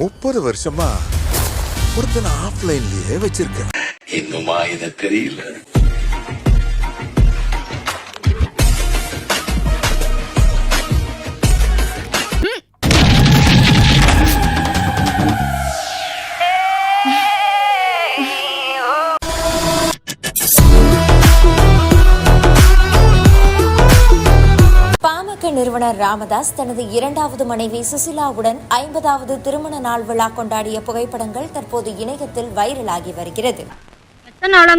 முப்பது வருஷமா ஒருத்தனை ஆஃப்லைன்லயே வச்சிருக்கேன். இன்னுமா இதை தெரியல. நிறுவனர் ராமதாஸ் தனது இரண்டாவது மனைவி சுசிலாவுடன் ஐம்பதாவது திருமண நாள் விழா கொண்டாடிய புகைப்படங்கள் தற்போது இணையத்தில் வைரலாகி வருகிறது.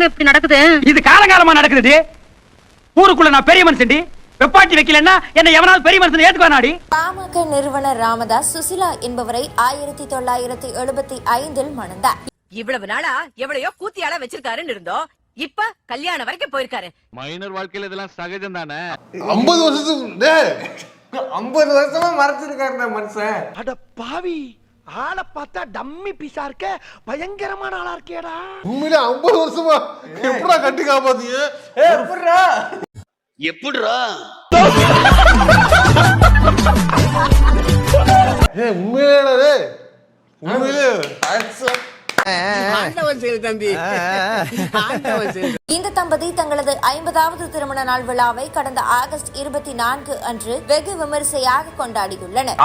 இப்படி நடக்குது? இது காலகாலமா நடக்குது ஊருக்குள்ள நான் பெரிய மனுஷன்டி. வெப்பாட்டி வைக்கலன்னா என்ன எவனாவது பெரிய மனுஷன் ஏத்துக்குவானாடி? பாமக நிறுவனர் ராமதாஸ் சுசிலா என்பவரை ஆயிரத்தி தொள்ளாயிரத்தி எழுபத்தி ஐந்தில் மணந்தார். இவ்வளவு நாளா எவ்வளையோ கூத்தியால வச்சிருக்காருன்னு இருந்தோம். இப்ப கல்யாணம் வரைக்கும் போயிருக்காரு. மைனர் வாழ்க்கையில இதெல்லாம் சகஜம் தானே? ஐம்பது வருஷத்துக்கு ஐம்பது வருஷமா மறைச்சிருக்காரு மனுஷன். அட பாவி ஆளை பார்த்தா டம்மி பீஸா இருக்க பயங்கரமான ஆளா இருக்கேடா. உண்மையிலே ஐம்பது வருஷமா எப்படா கட்டி காப்பாத்தீங்க எப்படிரா ஏ உண்மையிலேடா டேய் உண்மையிலே. இந்த தம்பதி தங்களது ஐம்பதாவது திருமண நாள் விழாவை கடந்த ஆகஸ்ட் இருபத்தி நான்கு அன்று வெகு விமரிசையாக கொண்டாடியுள்ளனர்.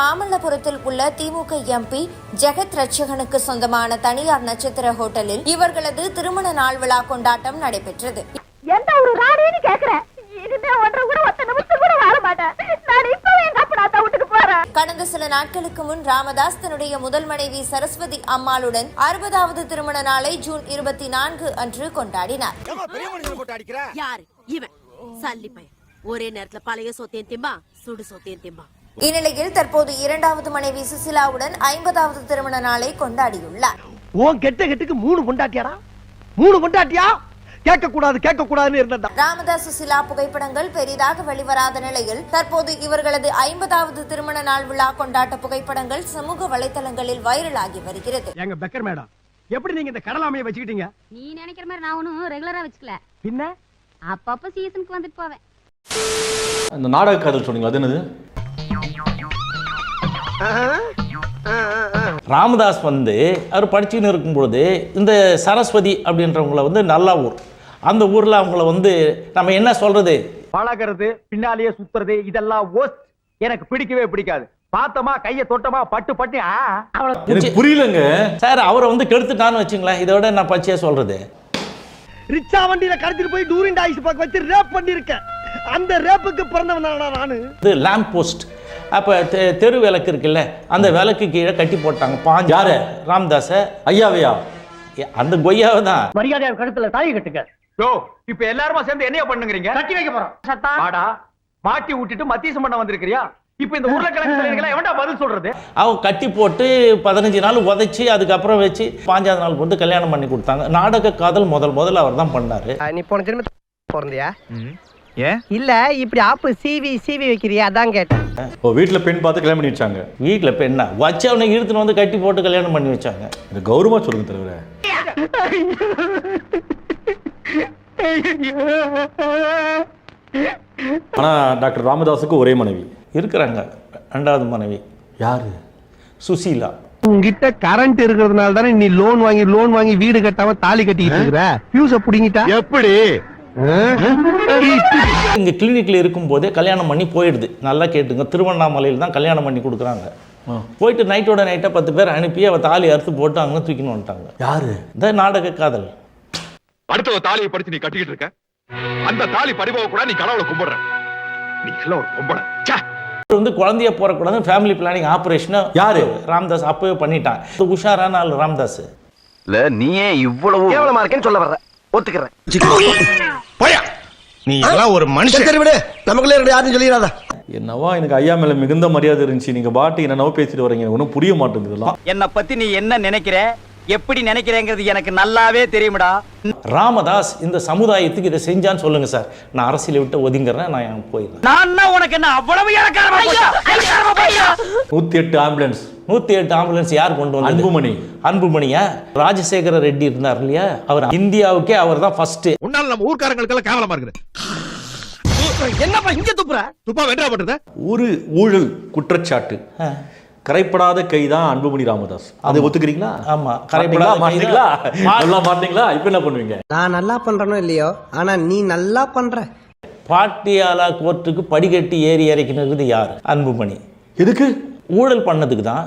மாமல்லபுரத்தில் உள்ள திமுக எம்பி ஜெகத் ரட்சகனுக்கு சொந்தமான தனியார் நட்சத்திர ஹோட்டலில் இவர்களது திருமண நாள் விழா கொண்டாட்டம் நடைபெற்றது. எந்த ஒரு ராணின்னு கேக்குறேன். கடந்த சில நாட்களுக்கு முன் ராமதாஸ் தன்னுடைய முதல் மனைவி சரஸ்வதி அம்மாளுடன் அறுபதாவது திருமண நாளை ஜூன் இருபத்தி நான்கு அன்று கொண்டாடினார். யாரு? இவன். சல்லி பையன். ஒரே நேரத்துல பழைய சோத்தையும் திம்பா சுடு சோத்தையும் திம்பா. இந்நிலையில் தற்போது இரண்டாவது மனைவி சுசிலாவுடன் ஐம்பதாவது திருமண நாளை கொண்டாடியுள்ளார். உன் கெட்ட கெட்டுக்கு மூணு பொண்டாட்டியாடா? மூணு பொண்டாட்டியா? கேட்க கூடாது கேட்க கூடாதுன்னு இருந்ததா ராமதாஸ் சுசிலா புகைப்படங்கள் பெரிதாக வெளிவராத நிலையில் தற்போது இவர்களது ஐம்பதாவது திருமண நாள் விழா கொண்டாட்ட புகைப்படங்கள் சமூக வலைதளங்களில் வைரலாகி வருகிறது. எங்க பெக்கர் மேடம் எப்படி நீங்க இந்த கடலாமையை வச்சுக்கிட்டீங்க? நீ நினைக்கிற மாதிரி நான் ஒன்னும் ரெகுலரா வச்சுக்கல. பின்ன? அப்பப்ப சீசனுக்கு வந்துட்டு போவேன். அந்த நாடக காதல் சொன்னீங்களா அது என்னது? ராமதாஸ் வந்து அவர் படிச்சுன்னு இருக்கும்பொழுது இந்த சரஸ்வதி அப்படின்றவங்கள வந்து நல்ல ஊர். அந்த ஊரில் அவங்கள வந்து நம்ம என்ன சொல்றது? பழகிறது பின்னாலேயே சுத்துறது இதெல்லாம் ஓஸ்ட். எனக்கு பிடிக்கவே பிடிக்காது. பார்த்தமா கைய தொட்டமா பட்டு பட்டு எனக்கு புரியலங்க. சார் அவரை வந்து கெடுத்துட்டான்னு வச்சுங்களேன். இதோட நான் பச்சையா சொல்றது. ரிச்சா வண்டியில கடத்திட்டு போய் டூரிண்ட் ஆயிஸ் பார்க்க வச்சு ரேப் பண்ணிருக்கேன் அந்த ரேப்புக்கு பிறந்தவன் நானு? இது லேம்ப் போஸ்ட் அப்போ தெரு விளக்கு இருக்குல்ல அந்த விளக்கு கீழே கட்டி போட்டாங்க. பாஞ்சு யாரு? ராமதாஸை. ஐயாவையா? அந்த கொய்யாவை தான். மரியாதையா கழுத்துல தாலி கட்டுங்க. யோ இப்ப எல்லாருமா சேர்ந்து என்னைய பண்ணுங்கறீங்க? கட்டி வைக்க போறோம். வாடா மாட்டி விட்டுட்டு மத்தியசம் பண்ண வந்திருக்கியா இப்ப இந்த உருளைக்கிழங்கு தலைவர்களா எவன்டா பதில் சொல்றது? அவங்க கட்டி போட்டு பதினஞ்சு நாள் உதைச்சி அதுக்கப்புறம் வச்சு பாஞ்சாவது நாள் வந்து கல்யாணம் பண்ணி கொடுத்தாங்க. நாடக காதல் முதல் முதல்ல அவர் தான் பண்ணாரு. நீ போன ஜென்ம பிறந்தியா? ஏன்? இல்ல இப்படி ஆப்பு சிவி சிவி வைக்கிறியா? அதான் கேட்டேன். இப்போ வீட்டில் பெண் பார்த்து கல்யாணம் பண்ணி வச்சாங்க? வீட்டில் பெண்ணா? வச்சு அவனை இழுத்துன்னு வந்து கட்டி போட்டு கல்யாணம் பண்ணி வச்சாங்க. இது கௌரவமாக சொல்லுங்க தலைவரே. ஆனால் டாக்டர் ராமதாஸுக்கு ஒரே மனைவி. இருக்கிறாங்க. ரெண்டாவது மனைவி. யாரு? சுசீலா. உங்ககிட்ட கரண்ட் இருக்கிறதுனால தானே நீ லோன் வாங்கி லோன் வாங்கி வீடு கட்டாம தாலி கட்டிக்கிட்டு இருக்கிற? பியூஸ புடிங்கிட்டா? எப்படி? இங்கே கிளினிக்கில் இருக்கும்போதே கல்யாணம் பண்ணி போயிடுது. நல்லா கேட்டுங்க. திருவண்ணாமலையில் தான் கல்யாணம் பண்ணி கொடுக்குறாங்க. போயிட்டு நைட்டோட நைட்டாக பத்து பேர் அனுப்பி அவள் தாலி அறுத்து போட்டு அங்கே தூக்கின்னு வந்துட்டாங்க. யாரு? இந்த நாடக காதல். அடுத்த தாலியை படிச்சு நீ கட்டிக்கிட்டு இருக்க. அந்த தாலி பறிபோக கூட நீ கடவுளை கும்பிடுற. நீ எல்லாம் ஒரு. அவர் வந்து குழந்தைய போறக்கூடாது ஃபேமிலி பிளானிங் ஆப்ரேஷனை யாரு? ராம்தாஸ் அப்பவே பண்ணிட்டான் உஷாரான ஆள் ராம்தாஸ். இல்ல நீயே இவ்வளவு கேவலமா இருக்கேன்னு சொல்ல வர்ற. ஒத்துக்கிறேன். நீ எல்லாம் ஒரு மனுஷன். சரி விடு. நமக்குள்ளே யாரும் சொல்லிடாத. என்னவா எனக்கு ஐயா மேல மிகுந்த மரியாதை இருந்துச்சு. நீங்க பாட்டு என்னவோ பேசிட்டு வரீங்க. ஒன்றும் புரிய மாட்டேங்குது இதெல்லாம். என்ன பத்தி நீ என்ன நினைக்கிற? எப்படி நினைக்கிறேங்கிறது எனக்கு நல்லாவே தெரியும்டா. ராமதாஸ் இந்த சமுதாயத்துக்கு இதை செஞ்சான்னு சொல்லுங்க சார். நான் அரசியலை விட்டு ஒதுங்கிறேன் நான் போயிடுறேன். நான் உனக்கு என்ன அவ்வளவு? நூத்தி எட்டு ஆம்புலன்ஸ். நூத்தி எட்டு ஆம்புலன்ஸ் யார் கொண்டு வந்து அன்புமணி. அன்புமணியா? ராஜசேகர ரெட்டி இருந்தார் இல்லையா? அவர் இந்தியாவுக்கே அவர் தான் ஃபர்ஸ்ட் உன்னால நம்ம ஊர்க்காரங்களுக்கு எல்லாம் கேவலமா இருக்குது. என்னப்பா இங்க துப்புற? துப்பா வென்றா பண்றத ஒரு ஊழல் குற்றச்சாட்டு. கரைப்படாத கைதான் அன்புமணி ராமதாஸ். அதை ஒத்துக்கிறீங்களா? ஆமா. கரைப்படாத கரைப்படாத மாட்டீங்களா? நல்லா மாட்டீங்களா? இப்ப என்ன பண்ணுவீங்க? நான் நல்லா பண்றேனோ இல்லையோ? ஆனா நீ நல்லா பண்ற. பாட்டியாலா கோர்ட்டுக்கு படிக்கட்டி ஏறி இறக்கினது யார்? அன்புமணி. எதுக்கு? ஊழல் பண்ணதுக்கு தான்.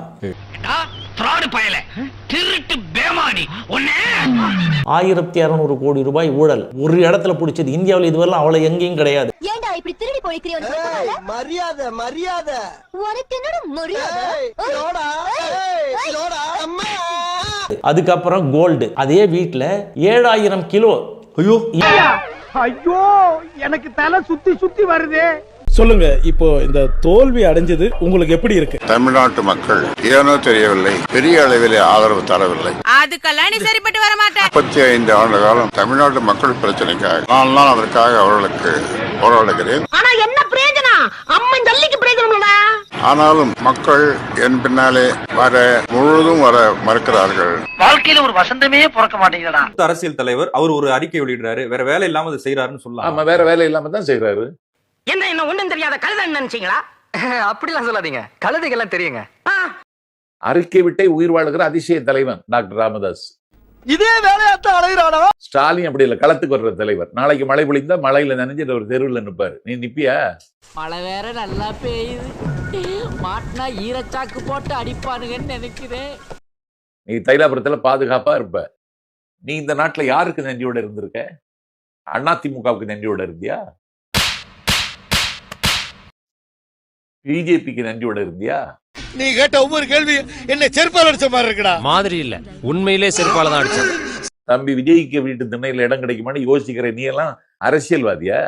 ஆயிரத்தி இரநூறு கோடி ரூபாய் ஊழல். ஒரு இடத்துல பிடிச்சது இந்தியாவில் இதுவரைலாம் அவ்வளவு எங்கேயும் கிடையாது. ஏன்டா இப்படி திருடி போய்க்கிறீங்க மரியாதை மரியாதை. உனக்கு என்னோட மரியாதை? அதுக்கப்புறம் கோல்டு. அதே வீட்டில் ஏழாயிரம் கிலோ. ஐயோ. ஐயோ எனக்கு தலை சுத்தி சுத்தி வருதே. சொல்லுங்க இப்போ இந்த தோல்வி அடைஞ்சது உங்களுக்கு எப்படி இருக்கு? தமிழ்நாட்டு மக்கள் ஏனோ தெரியவில்லை பெரிய அளவிலே ஆதரவு தரவில்லை. அதுக்கெல்லாம் நீ சரிப்பட்டு வர மாட்டேன் முப்பத்தி ஐந்து ஆண்டு காலம் தமிழ்நாட்டு மக்கள் பிரச்சனைக்காக நான் தான் அதற்காக அவர்களுக்கு போராடுகிறேன். ஆனா என்ன பிரயோஜனம்? அம்மன் ஜல்லிக்கு பிரயோஜனம்டா ஆனாலும் மக்கள் என் பின்னாலே வர முழுவதும் வர மறுக்கிறார்கள். வாழ்க்கையில ஒரு வசந்தமே பிறக்க மாட்டேங்குதுடா. அரசியல் தலைவர் அவர் ஒரு அறிக்கை வெளியிடுறாரு. வேற வேலை இல்லாம அதை செய்யறாருன்னு சொல்லலாம். ஆமா வேற வேலை இல்லாம தான் செய்யறாரு என்ன என்ன ஒண்ணும் தெரியாத கழுதன்னு நினைச்சீங்களா? அப்படிலாம் சொல்லாதீங்க. கழுதைகள்லாம் தெரியுங்க. அறிக்கை விட்டே உயிர் வாழுகிற அதிசய தலைவன் டாக்டர் ராமதாஸ். இதே வேலையாத்தான் அலைகிறானா ஸ்டாலின் அப்படி இல்ல களத்துக்கு வர்ற தலைவர். நாளைக்கு மழை பொழிந்தா மழையில நனைஞ்சிட்டு ஒரு தெருவில் நிப்பாரு. நீ நிப்பியா? மழை வேற நல்லா பெய்யுது. மாட்டினா ஈரச்சாக்கு போட்டு அடிப்பானுங்கன்னு நினைக்கிறேன். நீ தைலாபுரத்துல பாதுகாப்பா இருப்ப. நீ இந்த நாட்டுல யாருக்கு நன்றியோட இருந்திருக்க? அதிமுகவுக்கு நன்றியோட இருந்தியா? பிஜேபிக்கு நன்றியோட இருந்தியா? நீ கேட்ட ஒவ்வொரு கேள்வி என்ன செருப்பால் அடிச்ச மாதிரி இருக்குடா. மாதிரி இல்ல. உண்மையிலே செருப்பால தான் அடிச்சேன் தம்பி விஜய்க்கு வீட்டு திண்ணையில இடம் கிடைக்குமான்னு யோசிக்கிற நீ எல்லாம் அரசியல்வாதியா?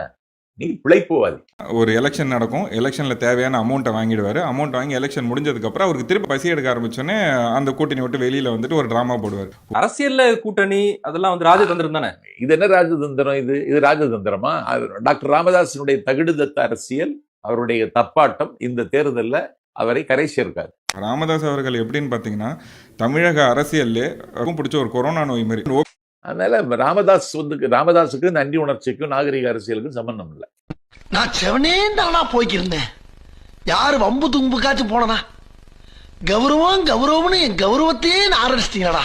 நீ பிழைப்புவாதி. ஒரு எலெக்ஷன் நடக்கும். எலெக்ஷன்ல தேவையான அமௌண்ட்டை வாங்கிடுவாரு. அமௌண்ட் வாங்கி எலெக்ஷன் முடிஞ்சதுக்கு அப்புறம் அவருக்கு திருப்பி பசி எடுக்க ஆரம்பிச்சோன்னே அந்த கூட்டணி விட்டு வெளியில வந்துட்டு ஒரு டிராமா போடுவார். அரசியல்ல கூட்டணி அதெல்லாம் வந்து ராஜதந்திரம் தானே? இது என்ன ராஜதந்திரம் இது? இது ராஜதந்திரமா? டாக்டர் ராமதாஸினுடைய தகுடுதத்த அரசியல்? அவருடைய தப்பாட்டம் இந்த தேர்தல்ல அவரை கரை சேர்க்காது. ராமதாஸ் அவர்கள் எப்படின்னு பாத்தீங்கன்னா தமிழக அரசியல்லே ரொம்ப பிடிச்ச ஒரு கொரோனா நோய் மாதிரி. அதனால ராமதாஸ் வந்து ராமதாஸுக்கு நன்றி உணர்ச்சிக்கும் நாகரிக அரசியலுக்கும் சம்பந்தம் இல்லை. நான் செவனேந்தானா போய்க்கிருந்தேன். யாரு வம்பு தும்புக்காச்சும் போனனா? கௌரவம் கௌரவம்னு என் கௌரவத்தையே ஆரம்பிச்சிட்டீங்களா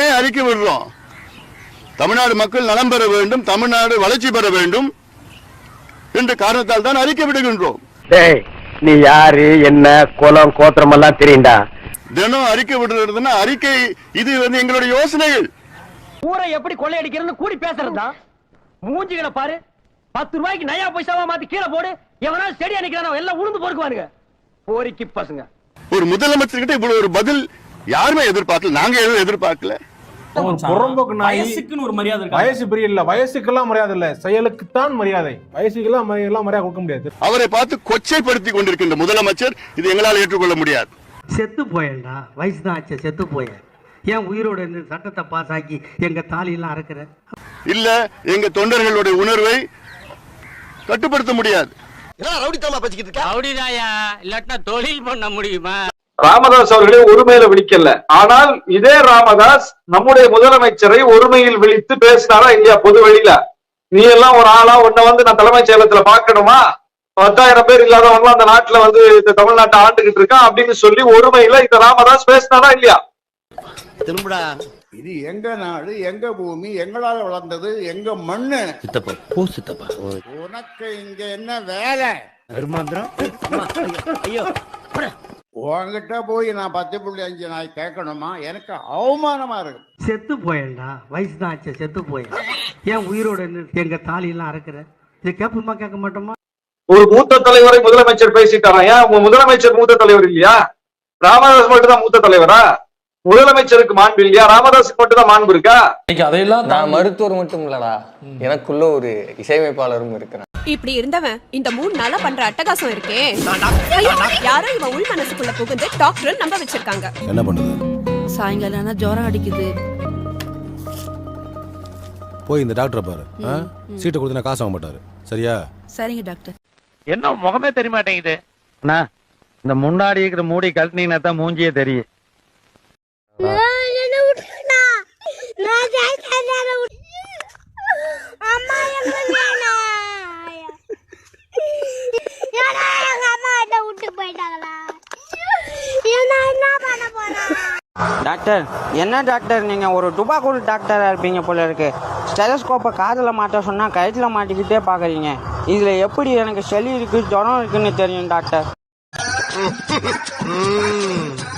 ஏன் அறிக்கை விடுறோம்? தமிழ்நாடு மக்கள் நலம் பெற வேண்டும் தமிழ்நாடு வளர்ச்சி பெற வேண்டும். என்ற காரணத்தால் தான் அறிக்கை விடுகின்றோம். டேய் நீ யாரு என்ன குலம் கோத்திரம் எல்லாம் தெரியுண்டா? தினம் அறிக்கை விடுறதுன்னா அறிக்கை இது வந்து எங்களுடைய யோசனைகள். ஊரை எப்படி கொள்ளையடிக்கிறதுன்னு கூடி பேசுறதா மூஞ்சிகளை பாரு. பத்து ரூபாய்க்கு நயா பைசாவா மாத்தி கீழே போடு. எவனா செடி அடிக்கிறானோ எல்லாம் உளுந்து பொறுக்குவானுங்க. போரிக்கு பசங்க. ஒரு முதலமைச்சர்கிட்ட இவ்வளவு ஒரு பதில் யாருமே எதிர்பார்க்கல. நாங்க எதுவும் எதிர்பார்க்கல. புறம்போக்கு வயசுக்குன்னு ஒரு மரியாதை வயசு பெரிய இல்ல வயசுக்கெல்லாம் மரியாதை இல்ல. செயலுக்குத்தான் மரியாதை. வயசுக்கெல்லாம் மரி- எல்லாம் மரியாதை கொடுக்க முடியாது. அவரை பார்த்து கொச்சைப்படுத்தி கொண்டிருக்கின்ற முதலமைச்சர் இது எங்களால் ஏற்றுக்கொள்ள முடியாது. செத்து போயேன்டா. வயசு தான் ஆச்சு செத்து போயேன். ஏன் உயிரோட இருந்து சட்டத்தை பாஸ் ஆக்கி எங்க தாலியெல்லாம் அறுக்கிற? இல்ல எங்க தொண்டர்களுடைய உணர்வை கட்டுப்படுத்த முடியாது. ரவுடித்தனமா பேசிக்கிட்டு இருக்க? அப்படிதாயா இல்லாட்டா தொழில் பண்ண முடியுமா? ராமதாஸ் அவர்களே ஒருமையில விழிக்கல. ஆனால் இதே ராமதாஸ் நம்முடைய முதலமைச்சரை ஒருமையில் விழித்து பேசினாரா இல்லையா? பொது வெளியில நீ எல்லாம் ஒரு ஆளா உன்னை வந்து நான் தலைமைச் செயலகத்துல பாக்கணுமா பத்தாயிரம் பேர் இல்லாதவங்க அந்த நாட்டுல வந்து இந்த தமிழ்நாட்டை ஆண்டுகிட்டு இருக்கான் அப்படின்னு சொல்லி ஒருமையில இந்த ராமதாஸ் பேசினாரா இல்லையா? திரும்புடா. இது எங்க நாடு எங்க பூமி எங்களால வளர்ந்தது எங்க மண்ணு? சித்தப்பா போ சித்தப்பா. உனக்கு இங்க என்ன வேலை? ஐயோ உன்கிட்ட போய் நான் பத்து புள்ளி அஞ்சு நாய் கேட்கணுமா? எனக்கு அவமானமா இருக்கு. செத்து போயேன்டா. வயசு தான் ஆச்சு செத்து போயேன். ஏன் உயிரோட எங்க தாலியெல்லாம் அறுக்கிற? இதை கேட்போமா கேட்க மாட்டோமா? ஒரு மூத்த தலைவரை முதலமைச்சர் பேசிட்டாரா? ஏன் முதலமைச்சர் மூத்த தலைவர் இல்லையா? ராமதாஸ் மட்டும் தான் மூத்த தலைவரா? முதலமைச்சருக்கு மாண்பு இல்லையா? ராமதாஸுக்கு மட்டும் தான் மாண்பு இருக்கா? இன்னைக்கு அதையெல்லாம் நான் மருத்துவர் மட்டும் இல்லடா எனக்குள்ள ஒரு இசையமைப்பாளரும் இருக்கிறேன். இப்படி இருந்தவன் இந்த மூணு நாளா பண்ற அட்டகாசம் இருக்கே. யாரோ இவன் உள் மனசுக்குள்ள புகுந்து டாக்டர் நம்ப வச்சிருக்காங்க. என்ன பண்ணுது? சாயங்காலம் ஆனா ஜுரம் அடிக்குது. போய் இந்த டாக்டரை பாரு. சீட்டை கொடுத்தா காசு வாங்க மாட்டாரு. சரியா? சரிங்க டாக்டர் என்ன முகமே தெரிய மாட்டேங்குது. இந்த முன்னாடி இருக்கிற மூடி கழட்டினீங்கன்னா தான் மூஞ்சியே தெரியும். டாக்டர் என்ன டாக்டர்? நீங்கள் ஒரு டுபாக்கூர் டாக்டராக இருப்பீங்க போல இருக்கு. ஸ்டெலஸ்கோப்பை காதில் மாட்ட சொன்னால் கழுத்தில் மாட்டிக்கிட்டே பார்க்குறீங்க. இதில் எப்படி எனக்கு சளி இருக்குது ஜுரம் இருக்குன்னு தெரியும் டாக்டர்.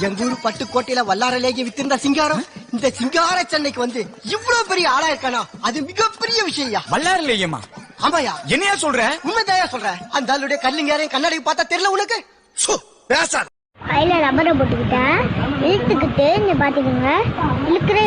எங்க ஊர் பட்டுக்கோட்டையில வல்லாரலேயே வித்திருந்த சிங்காரம் இந்த சிங்கார சென்னைக்கு வந்து இவ்வளவு பெரிய ஆளா இருக்கானா? அது மிகப்பெரிய விஷயம் வல்லாரலேயமா ஆமாயா என்னையா சொல்ற? உண்மைதாயா சொல்ற. அந்த ஆளுடைய கல்லுங்க கண்ணாடி பார்த்தா தெரியல உனக்கு? பேசாத. கையில ரப்பரை போட்டுக்கிட்டேன் இழுத்துக்கிட்டு நீ பாத்துக்கோங்க. இழுக்கிற.